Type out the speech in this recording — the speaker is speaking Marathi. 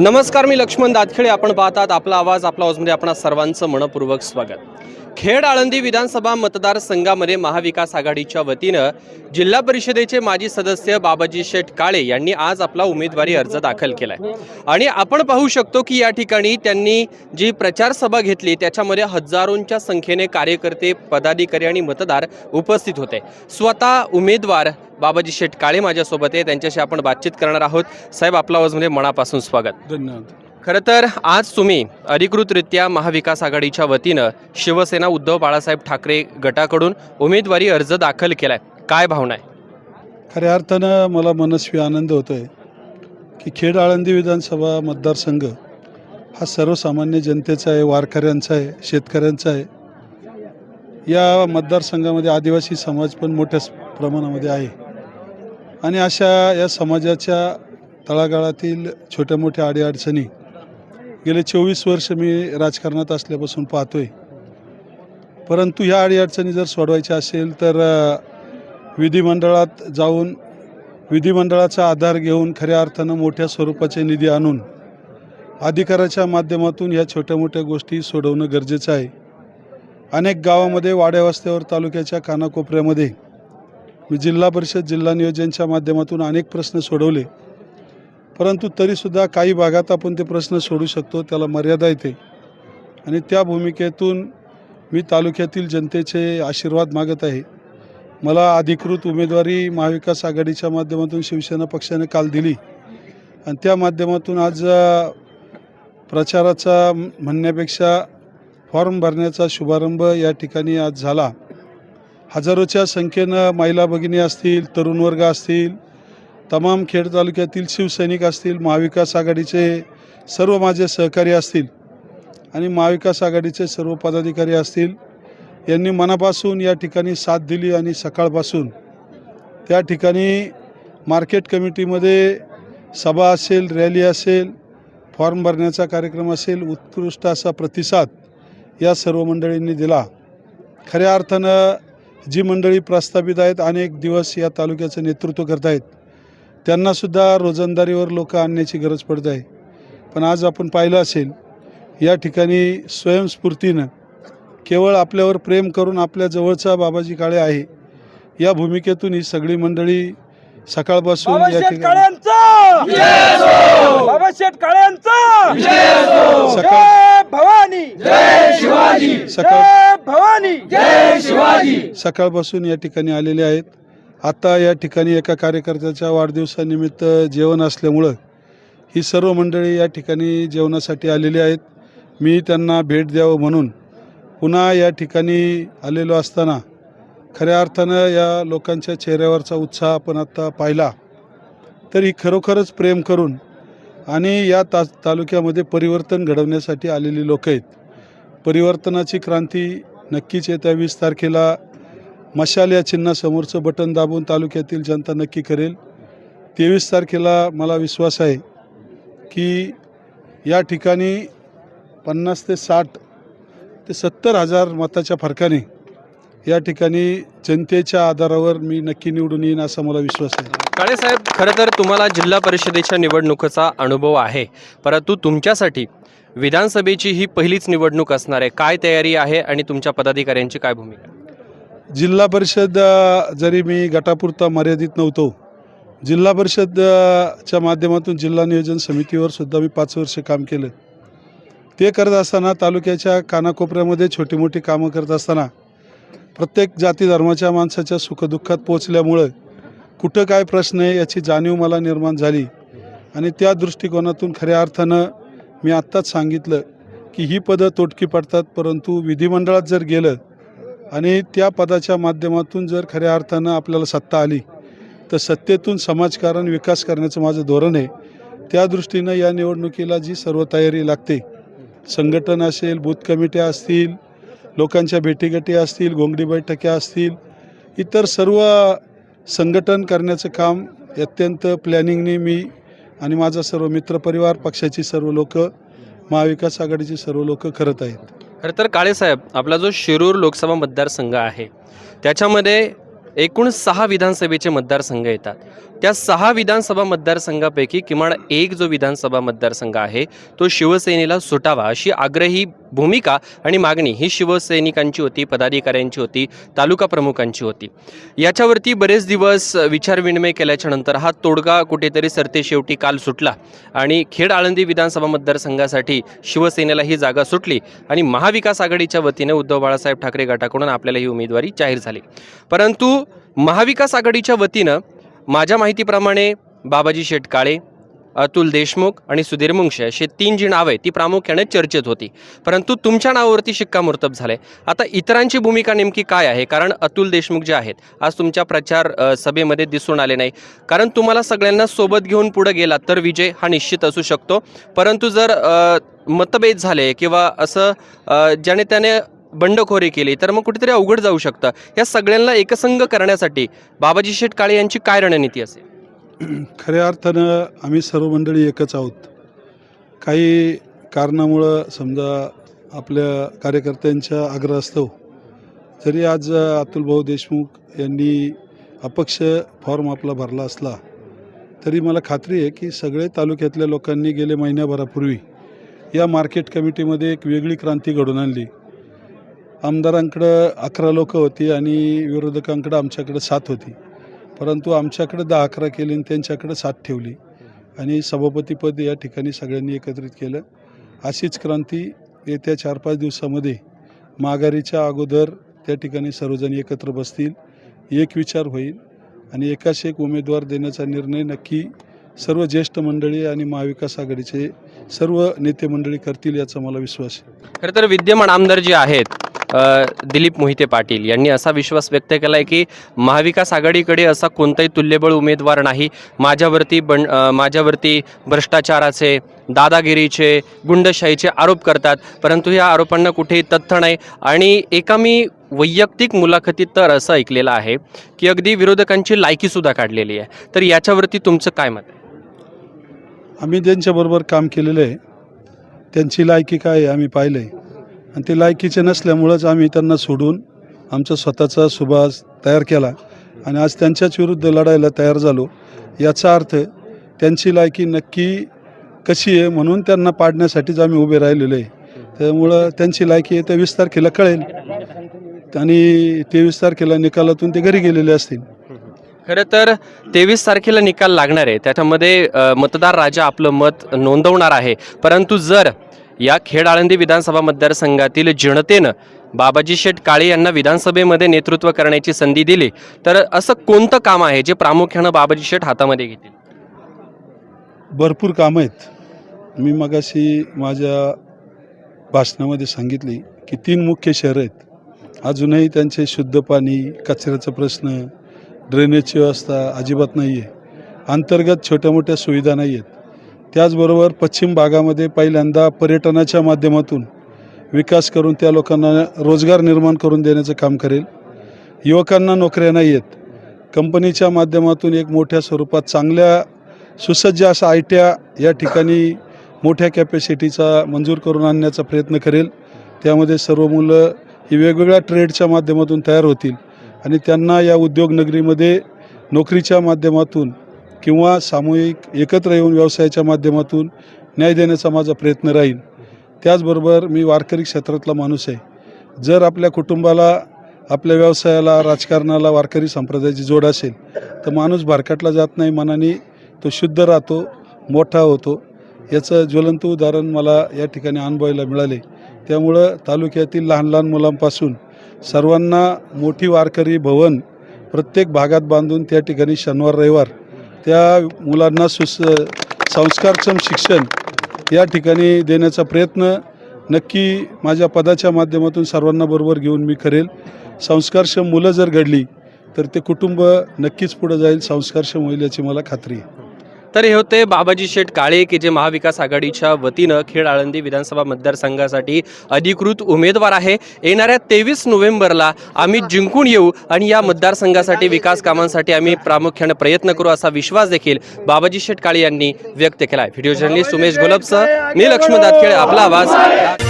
नमस्कार मी लक्ष्मण दातखेडे आपण पाहतात आपला आवाज आपला आवाजमध्ये आपणा सर्वांचं मनपूर्वक स्वागत. खेड आळंदी विधानसभा मतदारसंघामध्ये महाविकास आघाडीच्या वतीनं जिल्हा परिषदेचे माजी सदस्य बाबाजी शेठ काळे यांनी आज आपला उमेदवारी अर्ज दाखल केलाय. आणि आपण पाहू शकतो की या ठिकाणी त्यांनी जी प्रचार सभा घेतली त्याच्यामध्ये हजारोंच्या संख्येने कार्यकर्ते पदाधिकारी आणि मतदार उपस्थित होते. स्वतः उमेदवार बाबाजी शेठ काळे माझ्यासोबत आहे. त्यांच्याशी आपण बातचीत करणार आहोत. साहेब आपला आवाजमध्ये म्हणजे मनापासून स्वागत. धन्यवाद. खरं तर आज तुम्ही अधिकृतरित्या महाविकास आघाडीच्या वतीनं शिवसेना उद्धव बाळासाहेब ठाकरे गटाकडून उमेदवारी अर्ज दाखल केलाय. काय भावना आहे? खऱ्या अर्थानं मला मनस्वी आनंद होतो आहे की खेड आळंदी विधानसभा मतदारसंघ हा सर्वसामान्य जनतेचा आहे वारकऱ्यांचा आहे शेतकऱ्यांचा आहे. या मतदारसंघामध्ये आदिवासी समाज पण मोठ्या प्रमाणामध्ये आहे. आणि अशा या समाजाच्या तळागाळातील छोट्या मोठ्या अडीअडचणी गेले चोवीस वर्ष मी राजकारणात असल्यापासून पाहतोय. परंतु ह्या अडीअडचणी जर सोडवायच्या असेल तर विधिमंडळात जाऊन विधिमंडळाचा आधार घेऊन खऱ्या अर्थानं मोठ्या स्वरूपाचे निधी आणून अधिकाराच्या माध्यमातून ह्या छोट्या मोठ्या गोष्टी सोडवणं गरजेचं आहे. अनेक गावामध्ये वाड्यावस्त्यावर तालुक्याच्या कानाकोपऱ्यामध्ये मी जिल्हा परिषद जिल्हा नियोजनच्या माध्यमातून अनेक प्रश्न सोडवले. परंतु तरीसुद्धा काही भागात आपण ते प्रश्न सोडू शकतो त्याला मर्यादा येते. आणि त्या भूमिकेतून मी तालुक्यातील जनतेचे आशीर्वाद मागत आहे. मला अधिकृत उमेदवारी महाविकास आघाडीच्या माध्यमातून शिवसेना पक्षाने काल दिली. आणि त्या माध्यमातून आज प्रचाराचा म्हणण्यापेक्षा फॉर्म भरण्याचा शुभारंभ या ठिकाणी आज झाला. हजारोच्या संख्येनं महिला भगिनी असतील तरुण वर्ग असतील तमाम खेड तालुक्यातील शिवसैनिक असतील महाविकास आघाडीचे सर्व माझे सहकारी असतील आणि महाविकास आघाडीचे सर्व पदाधिकारी असतील यांनी मनापासून या ठिकाणी साथ दिली आणि सकाळपासून त्या ठिकाणी मार्केट कमिटीमध्ये सभा असेल रॅली असेल फॉर्म भरण्याचा कार्यक्रम असेल उत्कृष्ट असा प्रतिसाद या सर्व मंडळींनी दिला. खऱ्या अर्थानं जी मंडळी प्रस्थापित आहेत अनेक दिवस या तालुक्याचं नेतृत्व करत आहेत त्यांनासुद्धा रोजंदारीवर लोक आणण्याची गरज पडत आहे. पण आज आपण पाहिलं असेल या ठिकाणी स्वयंस्फूर्तीनं केवळ आपल्यावर प्रेम करून आपल्या जवळचा बाबाजी काळे आहे या भूमिकेतून ही सगळी मंडळी सकाळपासून या ठिकाणी सकाळ जय भवानी! सकाळ जय भवानी! सकाळपासून या ठिकाणी आलेले आहेत. आता या ठिकाणी एका कार्यकर्त्याच्या वाढदिवसानिमित्त जेवण असल्यामुळं ही सर्व मंडळी या ठिकाणी जेवणासाठी आलेली आहेत. मी त्यांना भेट द्यावं म्हणून पुन्हा या ठिकाणी आलेलो असताना खऱ्या अर्थानं या लोकांच्या चेहऱ्यावरचा उत्साह आपण आत्ता पाहिला. तर ही खरोखरच प्रेम करून आणि या ता तालुक्यामध्ये परिवर्तन घडवण्यासाठी आलेली लोक आहेत. परिवर्तनाची क्रांती नक्कीच येत्या वीस तारखेला मशाल या चिन्हासमोरचं बटन दाबून तालुक्यातील जनता नक्की करेल. तेवीस तारखेला मला विश्वास आहे की या ठिकाणी पन्नास ते साठ ते सत्तर हजार मताच्या फरकाने या ठिकाणी जनतेच्या आधारावर मी नक्की निवडून येईन असा मला विश्वास आहे. काळे साहेब खरं तर तुम्हाला जिल्हा परिषदेच्या निवडणुकीचा अनुभव आहे. परंतु तुमच्यासाठी विधानसभेची ही पहिलीच निवडणूक असणार आहे. काय तयारी आहे आणि तुमच्या पदाधिकाऱ्यांची काय भूमिका? जिल्हा परिषद जरी मी गटापुरता मर्यादित नव्हतो जिल्हा परिषदच्या माध्यमातून जिल्हा नियोजन समितीवर सुद्धा मी पाच वर्ष काम केलं. ते करत असताना तालुक्याच्या कानाकोपऱ्यामध्ये छोटी मोठी कामं करत असताना प्रत्येक जाती धर्माच्या माणसाच्या सुखदुःखात पोचल्यामुळं कुठं काय प्रश्न आहे याची जाणीव मला निर्माण झाली आणि त्या दृष्टिकोनातून खऱ्या अर्थानं मी आत्ताच सांगितलं की ही पदं तोटकी पडतात परंतु विधिमंडळात जर गेलं आणि त्या पदाच्या माध्यमातून जर खऱ्या अर्थानं आपल्याला सत्ता आली तर सत्तेतून समाजकारण विकास करण्याचं माझं धोरण आहे. त्या दृष्टीनं या निवडणुकीला जी सर्व तयारी लागते संघटन असेल बूथ कमिट्या असतील लोकांच्या भेटीगाठी असतील घोंगडी बैठक्या असतील इतर सर्व संघटन करण्याचं काम अत्यंत प्लॅनिंगने मी आणि माझा सर्व मित्रपरिवार पक्षाची सर्व लोक महाविकास आघाडीची सर्व लोक करत आहेत. खरं तर काळेसाहेब आपला जो शिरूर लोकसभा मतदारसंघ आहे त्याच्यामध्ये एकूण सहा विधानसभेचे मतदारसंघ येतात. त्या सहा विधानसभा मतदारसंघापैकी किमान एक जो विधानसभा मतदारसंघ आहे तो शिवसेनेला सुटावा अशी आग्रही भूमिका आणि मागणी ही शिवसैनिकांची होती पदाधिकाऱ्यांची होती तालुका प्रमुखांची होती. याच्यावरती बरेच दिवस विचारविनिमय केल्याच्यानंतर हा तोडगा कुठेतरी सरते शेवटी काल सुटला आणि खेड आळंदी विधानसभा मतदारसंघासाठी शिवसेनेला ही जागा सुटली आणि महाविकास आघाडीच्या वतीने उद्धव बाळासाहेब ठाकरे गटाकडून आपल्याला ही उमेदवारी जाहीर झाली. परंतु महाविकास आघाडीच्या वतीनं माझ्या माहितीप्रमाणे बाबाजी शेटकाळे अतुल देशमुख आणि सुधीर मुंगशे असे तीन जी नावं आहे ती प्रामुख्याने चर्चेत होती. परंतु तुमच्या नावावरती शिक्कामोर्तब झाले आता इतरांची भूमिका नेमकी काय आहे? कारण अतुल देशमुख जे आहेत आज तुमच्या प्रचार सभेमध्ये दिसून आले नाही. कारण तुम्हाला सगळ्यांना सोबत घेऊन पुढे गेला तर विजय हा निश्चित असू शकतो. परंतु जर मतभेद झाले किंवा असं ज्याने त्याने बंडखोरी केली तर मग कुठेतरी अवघड जाऊ शकतं. या सगळ्यांना एकसंघ करण्यासाठी बाबाजी शेठ काळे यांची काय रणनीती असेल? खऱ्या अर्थानं आम्ही सर्व मंडळी एकच आहोत. काही कारणामुळं समजा आपल्या कार्यकर्त्यांच्या असतो जरी आज अतुलभाऊ देशमुख यांनी अपक्ष फॉर्म आपला भरला असला तरी मला खात्री आहे की सगळे तालुक्यातल्या लोकांनी गेले महिन्याभरापूर्वी या मार्केट कमिटीमध्ये एक वेगळी क्रांती घडून आणली. आमदारांकडं अकरा लोकं होती आणि विरोधकांकडं आमच्याकडं सात होती. परंतु आमच्याकडे दहा अकरा केली आणि त्यांच्याकडे सात ठेवली. आणि सभापतीपद या ठिकाणी सगळ्यांनी एकत्रित केलं. अशीच क्रांती येत्या चार पाच दिवसामध्ये माघारीच्या अगोदर त्या ठिकाणी सर्वजण एकत्र बसतील. एक विचार होईल आणि एकाच एक उमेदवार देण्याचा निर्णय नक्की सर्व ज्येष्ठ मंडळी आणि महाविकास आघाडीचे सर्व नेते मंडळी करतील याचा मला विश्वास आहे. खरं तर विद्यमान आमदार जे आहेत दिलीप मोहिते पाटील यांनी असा विश्वास व्यक्त केला आहे की महाविकास आघाडीकडे असा कोणताही तुल्यबळ उमेदवार नाही. माझ्यावरती बन माझ्यावरती भ्रष्टाचाराचे दादागिरीचे गुंडशाहीचे आरोप करतात. परंतु या आरोपांना कुठेही तथ्य नाही. आणि एका मी वैयक्तिक मुलाखतीत तर असं ऐकलेलं आहे की अगदी विरोधकांची लायकीसुद्धा काढलेली आहे. तर याच्यावरती तुमचं काय मत आहे? आम्ही ज्यांच्याबरोबर काम केलेलं आहे त्यांची लायकी काय आहे आम्ही पाहिलं आहे आणि ते लायकीचे नसल्यामुळंच आम्ही त्यांना सोडून आमचा स्वतःचा सुभाष तयार केला. आणि आज त्यांच्याच विरुद्ध लढायला तयार झालो. याचा अर्थ त्यांची लायकी नक्की कशी आहे म्हणून त्यांना पाडण्यासाठीच आम्ही उभे राहिलेलो आहे. त्यामुळं त्यांची लायकी आहे त्या वीस तारखेला कळेल. आणि तेवीस तारखेला निकालातून ते घरी गेलेले असतील. खरं तर तेवीस तारखेला निकाल लागणार आहे. त्याच्यामध्ये मतदार राजा आपलं मत नोंदवणार आहे. परंतु जर या खेड आळंदी विधानसभा मतदारसंघातील जनतेनं बाबाजी शेठ काळे यांना विधानसभेमध्ये नेतृत्व करण्याची संधी दिली. तर असं कोणतं काम आहे जे प्रामुख्यानं बाबाजी शेठ हातामध्ये घेतील? भरपूर कामं आहेत. मी मगाशी माझ्या भाषणामध्ये सांगितली की तीन मुख्य शहरं आहेत. अजूनही त्यांचे शुद्ध पाणी कचऱ्याचा प्रश्न ड्रेनेजची व्यवस्था अजिबात नाही आहे अंतर्गत छोट्या मोठ्या सुविधा नाही आहेत त्याचबरोबर पश्चिम भागामध्ये पहिल्यांदा पर्यटनाच्या माध्यमातून विकास करून त्या लोकांना रोजगार निर्माण करून देण्याचं काम करेल. युवकांना नोकऱ्या नाही आहेत कंपनीच्या माध्यमातून एक मोठ्या स्वरूपात चांगल्या सुसज्ज अशा आय टी या ठिकाणी मोठ्या कॅपॅसिटीचा मंजूर करून आणण्याचा प्रयत्न करेल. त्यामध्ये सर्व मुलं ही वेगवेगळ्या ट्रेडच्या माध्यमातून तयार होतील आणि त्यांना या उद्योगनगरीमध्ये नोकरीच्या माध्यमातून किंवा सामूहिक एकत्र येऊन व्यवसायाच्या माध्यमातून न्याय देण्याचा माझा प्रयत्न राहील. त्याचबरोबर मी वारकरी क्षेत्रातला माणूस आहे. जर आपल्या कुटुंबाला आपल्या व्यवसायाला राजकारणाला वारकरी संप्रदायाची जोड असेल तर माणूस भारकाटला जात नाही मनाने तो शुद्ध राहतो मोठा होतो. याचं ज्वलंत उदाहरण मला या ठिकाणी अनुभवायला मिळाले. त्यामुळं तालुक्यातील लहान लहान मुलांपासून सर्वांना मोठी वारकरी भवन प्रत्येक भागात बांधून त्या ठिकाणी शनिवार रविवार त्या मुलांना सुस संस्कारक्षम शिक्षण या ठिकाणी देण्याचा प्रयत्न नक्की माझ्या पदाच्या माध्यमातून सर्वांना बरोबर घेऊन मी करेल. संस्कारक्षम मुलं जर घडली तर ते कुटुंब नक्कीच पुढं जाईल. संस्कारक्षम होईल याची मला खात्री आहे. तर हे होते बाबाजी शेठ काळे की जे महाविकास आघाडीच्या वतीनं खेड आळंदी विधानसभा मतदारसंघासाठी अधिकृत उमेदवार आहे. येणाऱ्या तेवीस नोव्हेंबरला आम्ही जिंकून येऊ आणि या मतदारसंघासाठी विकास कामांसाठी आम्ही प्रामुख्याने प्रयत्न करू असा विश्वास देखील बाबाजी शेठ काळे यांनी व्यक्त केला आहे व्हिडिओ जर्नलिस्ट उमेश गोलपसह मी लक्ष्मण दातखेळे आपला आवाज.